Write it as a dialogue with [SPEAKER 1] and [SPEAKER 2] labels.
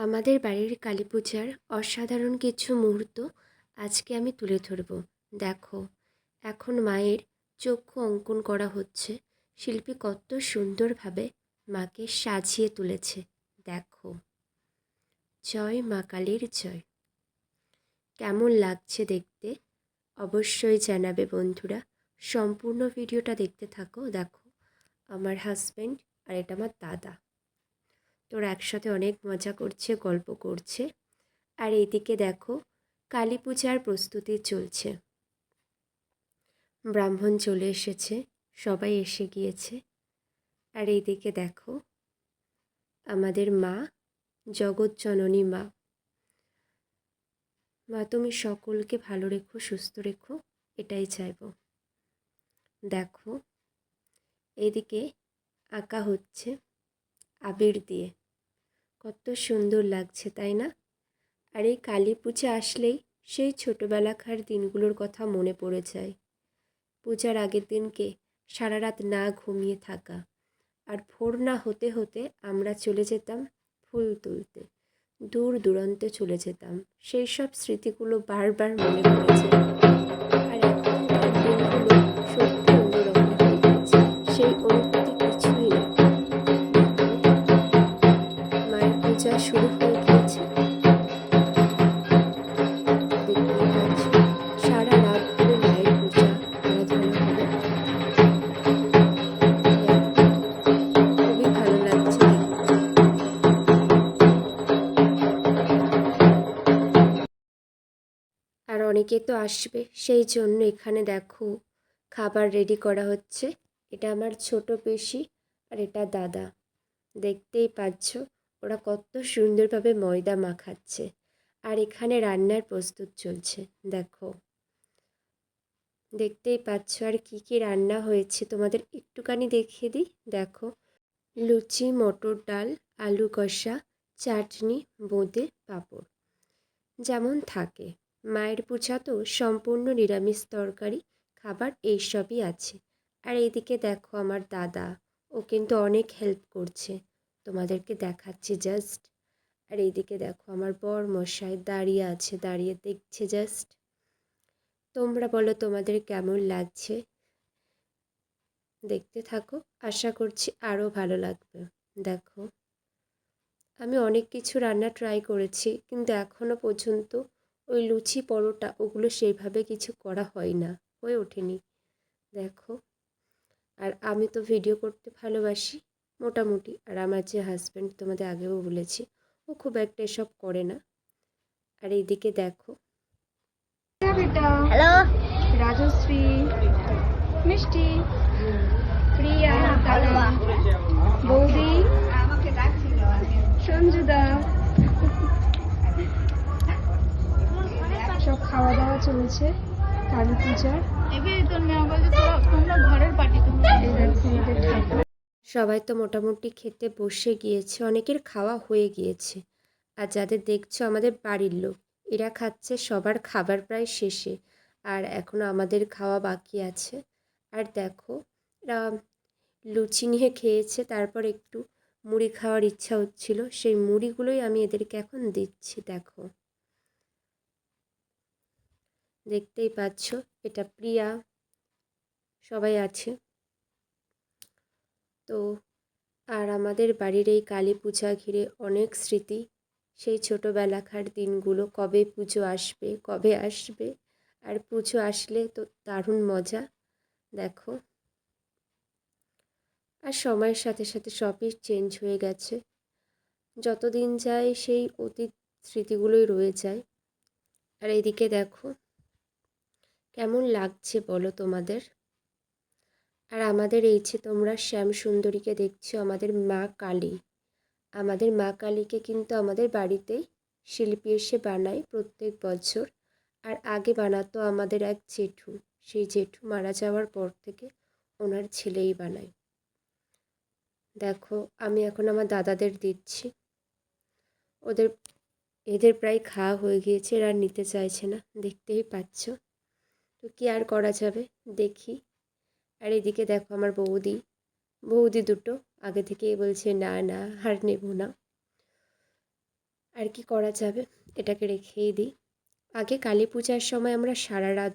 [SPEAKER 1] আমাদের বাড়ির কালী পূজার অসাধারণ কিছু মুহূর্ত আজকে আমি তুলে ধরব। দেখো, এখন মায়ের চক্ষু অঙ্কন করা হচ্ছে। শিল্পী কত সুন্দরভাবে মাকে সাজিয়ে তুলেছে। দেখো, জয় মা কালীর জয়। কেমন লাগছে দেখতে? অবশ্যই জানাবে বন্ধুরা। সম্পূর্ণ ভিডিওটা দেখতে থাকো। দেখো, আমার হাজব্যান্ড আর এটা আমার দাদা। তোরা একসাথে অনেক মজা করছে, গল্প করছে। আর এইদিকে দেখো, কালী পূজার প্রস্তুতি চলছে। ব্রাহ্মণ চলে এসেছে, সবাই এসে গিয়েছে। আর এইদিকে দেখো, আমাদের মা, জগৎ জননী মা। মা, তুমি সকলকে ভালো রেখো, সুস্থ রেখো, এটাই চাইব। দেখো, এদিকে আঁকা হচ্ছে আবির দিয়ে। কত সুন্দর লাগছে, তাই না? আর এই কালী পূজা আসলেই সেই ছোটোবেলাকার দিনগুলোর কথা মনে পড়ে যায়। পূজার আগের দিনকে সারা রাত না ঘুমিয়ে থাকা। আর ভোর না হতে হতে আমরা চলে যেতাম ফুল তুলতে। দূর দূরান্তে চলে যেতাম। সেই সব স্মৃতিগুলো বারবার মনে পড়ে যায়। আর পূজা শুরু হয়ে গিয়েছে। খুবই ভালো লাগছে আর অনেকে তো আসবে, সেই জন্য এখানে দেখো খাবার রেডি করা হচ্ছে। এটা আমার ছোট পেশি আর এটা দাদা। দেখতেই পাচ্ছ ওরা কত সুন্দরভাবে ময়দা মাখাচ্ছে। আর এখানে রান্নার প্রস্তুত চলছে, দেখো। দেখতেই পাচ্ছ, আর কি কি রান্না হয়েছে? তোমাদের একটুখানি দেখিয়ে দিই। দেখো, লুচি, মটর ডাল, আলু কষা, চাটনি, বোঁদে পাঁপড়। যেমন থাকে। মায়ের পূজা তো সম্পূর্ণ নিরামিষ তরকারি, খাবার এইসবই আছে। আর এইদিকে দেখো আমার দাদা, ও কিন্তু অনেক হেল্প করছে। তোমাদেরকে দেখাচ্ছি জাস্ট আর এইদিকে দেখো আমার বর মশাই দাঁড়িয়ে আছে, দাঁড়িয়ে দেখছে জাস্ট তোমরা বলো তোমাদের কেমন লাগছে? দেখতে থাকো, আশা করছি আরও ভালো লাগবে। দেখো, আমি অনেক কিছু রান্না ট্রাই করেছি, কিন্তু এখনও পর্যন্ত ওই লুচি, পরোটা ওগুলো সেইভাবে কিছু করা হয় না, হয়ে ওঠেনি। দেখো, আর আমি তো ভিডিও করতে ভালোবাসি। মোটামুটি। আর আমার যে হাজব্যান্ড তোমাদের আগেও বলেছি ও খুব একটা এসব করে না। আর এইদিকে দেখো।
[SPEAKER 2] হ্যালো
[SPEAKER 3] রাজশ্রী মিষ্টি প্রিয়া বৌদি সঞ্জুদা সব খাওয়া দাওয়া চলছে কালী পূজার।
[SPEAKER 2] তোরা তোমরা ঘরের পার্টি তোমরা
[SPEAKER 1] সবাই তো মোটামুটি খেতে বসে গিয়েছে, অনেকের খাওয়া হয়ে গিয়েছে। আর যাদের দেখছ আমাদের বাড়ির লোক, এরা খাচ্ছে, সবার খাবার প্রায় শেষে। আর এখনও আমাদের খাওয়া বাকি আছে। আর দেখো, এরা লুচি নিয়ে খেয়েছে, তারপর একটু মুড়ি খাওয়ার ইচ্ছা হচ্ছিল। সেই মুড়িগুলোই আমি এদেরকে এখন দিচ্ছি, দেখো। দেখতেই পাচ্ছ, এটা প্রিয়া, সবাই আছে। তো আর আমাদের বাড়ির এই কালী পূজা ঘিরে অনেক স্মৃতি। সেই ছোটোবেলাকার দিনগুলো, কবে পুজো আসবে, কবে আসবে? আর পুজো আসলে তো দারুণ মজা, দেখো। আর সময়ের সাথে সাথে সবই চেঞ্জ হয়ে গেছে। যতদিন যায় সেই অতীত স্মৃতিগুলোই রয়ে যায়। আর এইদিকে দেখো, কেমন লাগছে বলো তোমাদের? আর আমাদের এই যে তোমরা শ্যাম সুন্দরীকে দেখছ, আমাদের মা কালী। আমাদের মা কালীকে কিন্তু আমাদের বাড়িতেই শিল্পী এসে বানায় প্রত্যেক বছর। আর আগে বানাতো আমাদের এক জেঠু। সেই জেঠু মারা যাওয়ার পর থেকে ওনার ছেলেই বানায়। দেখো, আমি এখন আমার দাদাদের দিচ্ছি। ওদের, এদের প্রায় খাওয়া হয়ে গিয়েছে আর নিতে চাইছে না। দেখতেই পাচ্ছ। তো কি আর করা যাবে? দেখি। আর এদিকে দেখো আমার বৌদি। বৌদি দুটো আগে থেকেই বলছে, না না আর নেব না। আর কি করা যাবে? এটাকে রেখেই দিই। আগে কালী পূজার সময় আমরা সারা রাত